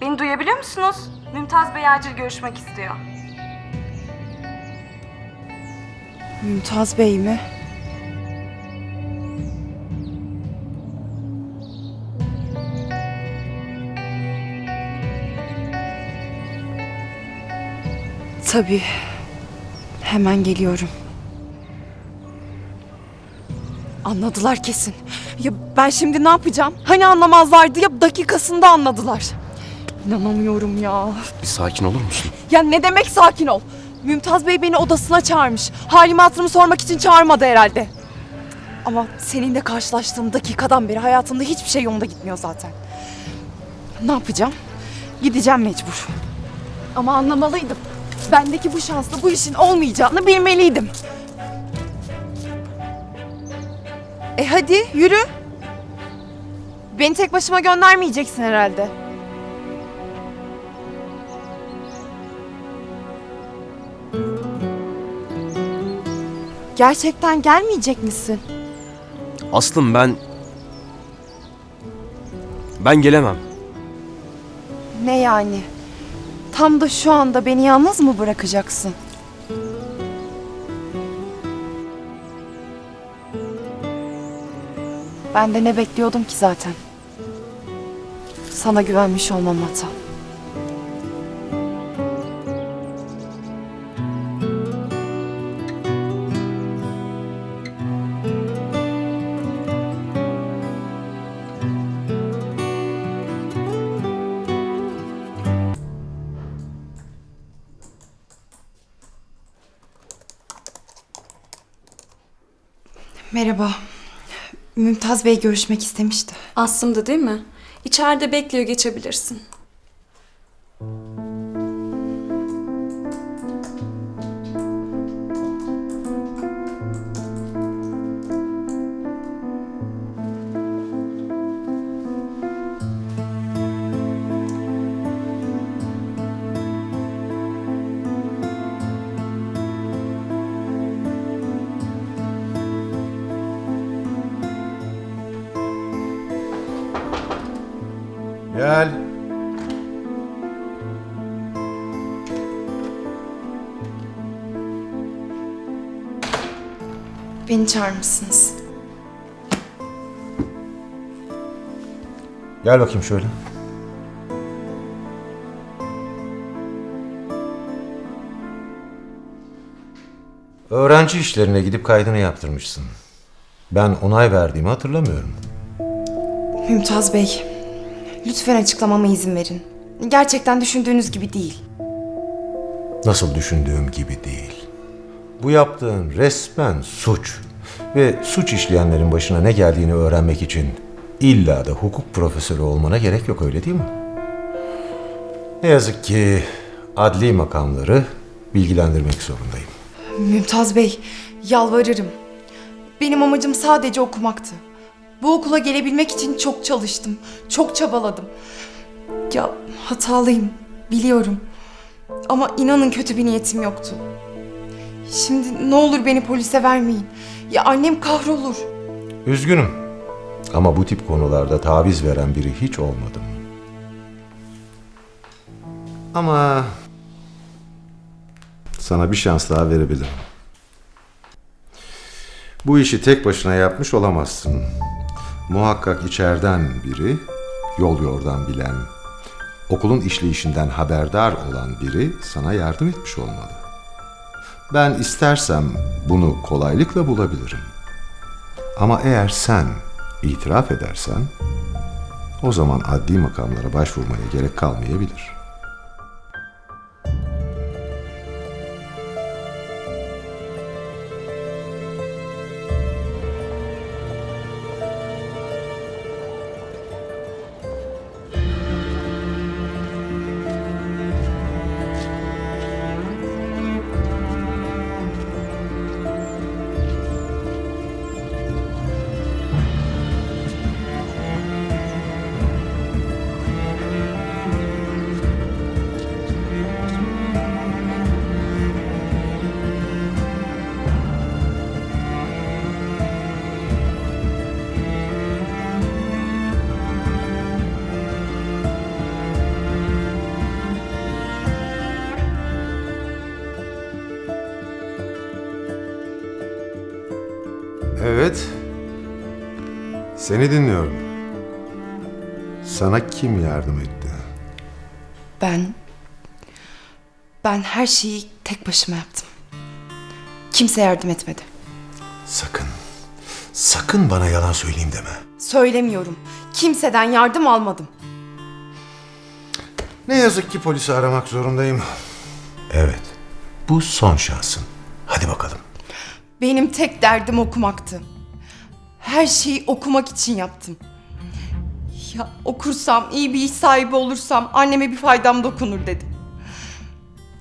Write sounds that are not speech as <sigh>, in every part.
Beni duyabiliyor musunuz? Mümtaz Bey acil görüşmek istiyor. Mümtaz Bey mi? Tabii. Hemen geliyorum. Anladılar kesin. Ya ben şimdi ne yapacağım? Hani anlamazlardı ya dakikasında anladılar. İnanamıyorum ya. Bir sakin olur musun? Ya ne demek sakin ol? Mümtaz Bey beni odasına çağırmış. Halimi hatırımı sormak için çağırmadı herhalde. Ama seninle karşılaştığım dakikadan beri hayatımda hiçbir şey yolunda gitmiyor zaten. Ne yapacağım? Gideceğim mecbur. Ama anlamalıydım. Bendeki bu şansla bu işin olmayacağını bilmeliydim. E hadi yürü. Beni tek başıma göndermeyeceksin herhalde. Gerçekten gelmeyecek misin? Aslım ben... Ben gelemem. Ne yani? Tam da şu anda beni yalnız mı bırakacaksın? Ben de ne bekliyordum ki zaten? Sana güvenmiş olmam hata. Merhaba. Mümtaz Bey görüşmek istemişti. Aslım'da değil mi? İçeride bekliyor geçebilirsin. Gel. Beni çağırmışsınız. Gel bakayım şöyle. Öğrenci işlerine gidip kaydını yaptırmışsın. Ben onay verdiğimi hatırlamıyorum. Mümtaz Bey, lütfen açıklamama izin verin. Gerçekten düşündüğünüz gibi değil. Nasıl düşündüğüm gibi değil. Bu yaptığın resmen suç. Ve suç işleyenlerin başına ne geldiğini öğrenmek için illa da hukuk profesörü olmana gerek yok öyle değil mi? Ne yazık ki adli makamları bilgilendirmek zorundayım. Mümtaz Bey, yalvarırım. Benim amacım sadece okumaktı. Bu okula gelebilmek için çok çalıştım, çok çabaladım. Ya hatalıyım, biliyorum. Ama inanın kötü bir niyetim yoktu. Şimdi ne olur beni polise vermeyin. Ya annem kahrolur. Üzgünüm. Ama bu tip konularda taviz veren biri hiç olmadım. Ama sana bir şans daha verebilirim. Bu işi tek başına yapmış olamazsın. Muhakkak içeriden biri, yol yordan bilen, okulun işleyişinden haberdar olan biri sana yardım etmiş olmalı. Ben istersem bunu kolaylıkla bulabilirim. Ama eğer sen itiraf edersen o zaman adli makamlara başvurmaya gerek kalmayabilir. Evet. Seni dinliyorum. Sana kim yardım etti? Ben... Ben her şeyi tek başıma yaptım. Kimse yardım etmedi. Sakın. Sakın bana yalan söyleyeyim deme. Söylemiyorum. Kimseden yardım almadım. Ne yazık ki polisi aramak zorundayım. Evet. Bu son şansın. Hadi bakalım. Benim tek derdim okumaktı. Her şeyi okumak için yaptım. Ya okursam, iyi bir iş sahibi olursam anneme bir faydam dokunur dedim.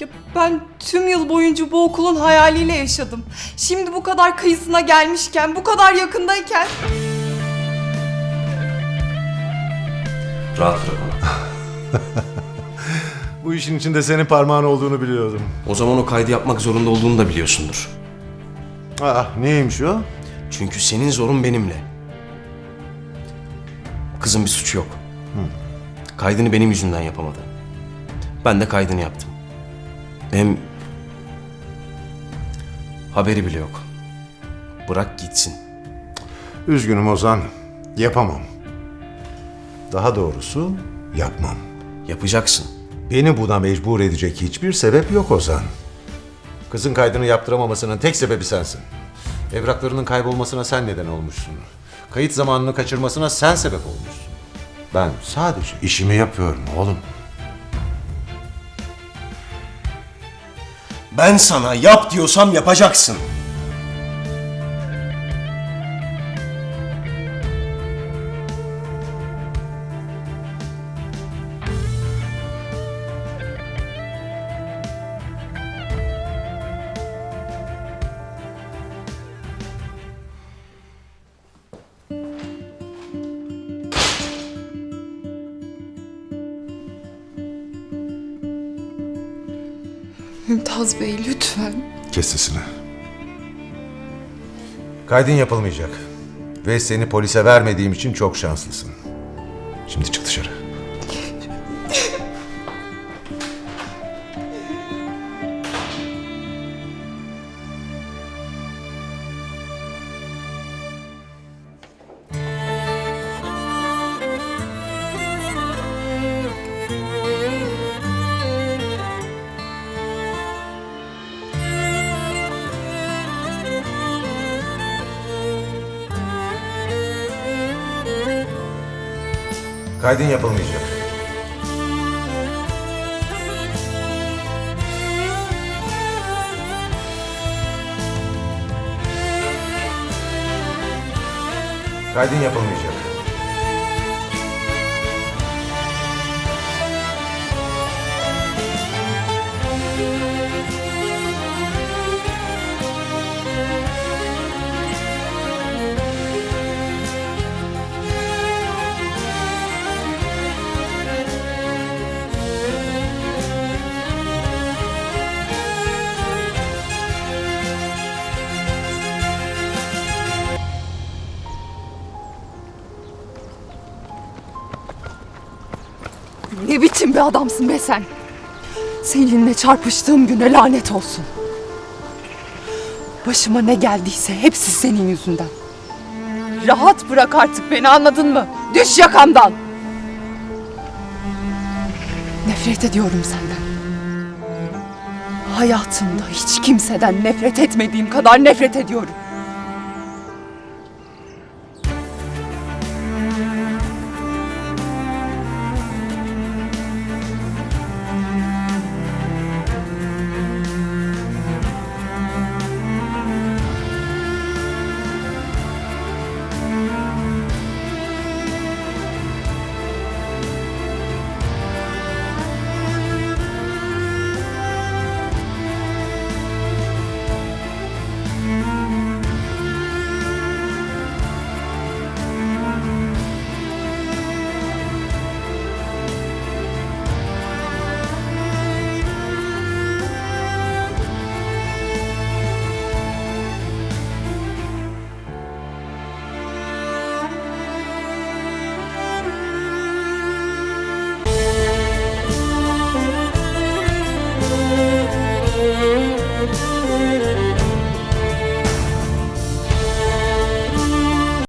Ya ben tüm yıl boyunca bu okulun hayaliyle yaşadım. Şimdi bu kadar kıyısına gelmişken, bu kadar yakındayken... Rahat bırak onu. <laughs> Bu işin içinde senin parmağın olduğunu biliyordum. O zaman o kaydı yapmak zorunda olduğunu da biliyorsundur. Aa, neymiş o? Çünkü senin zorun benimle. Kızın bir suçu yok. Kaydını benim yüzümden yapamadı. Ben de kaydını yaptım. Hem haberi bile yok. Bırak gitsin. Üzgünüm Ozan. Yapamam. Daha doğrusu yapmam. Yapacaksın. Beni buna mecbur edecek hiçbir sebep yok Ozan. Kızın kaydını yaptıramamasının tek sebebi sensin. Evraklarının kaybolmasına sen neden olmuşsun. Kayıt zamanını kaçırmasına sen sebep olmuşsun. Ben sadece işimi yapıyorum oğlum. Ben sana yap diyorsam yapacaksın. Mümtaz Bey lütfen. Kes sesini. Kaydın yapılmayacak. Ve seni polise vermediğim için çok şanslısın. Şimdi çık dışarı. Kaydın yapılmayacak. Kaydın yapılmayacak. Bir adamsın be sen? Seninle çarpıştığım güne lanet olsun. Başıma ne geldiyse hepsi senin yüzünden. Rahat bırak artık beni anladın mı? Düş yakamdan. Nefret ediyorum senden. Hayatımda hiç kimseden nefret etmediğim kadar nefret ediyorum.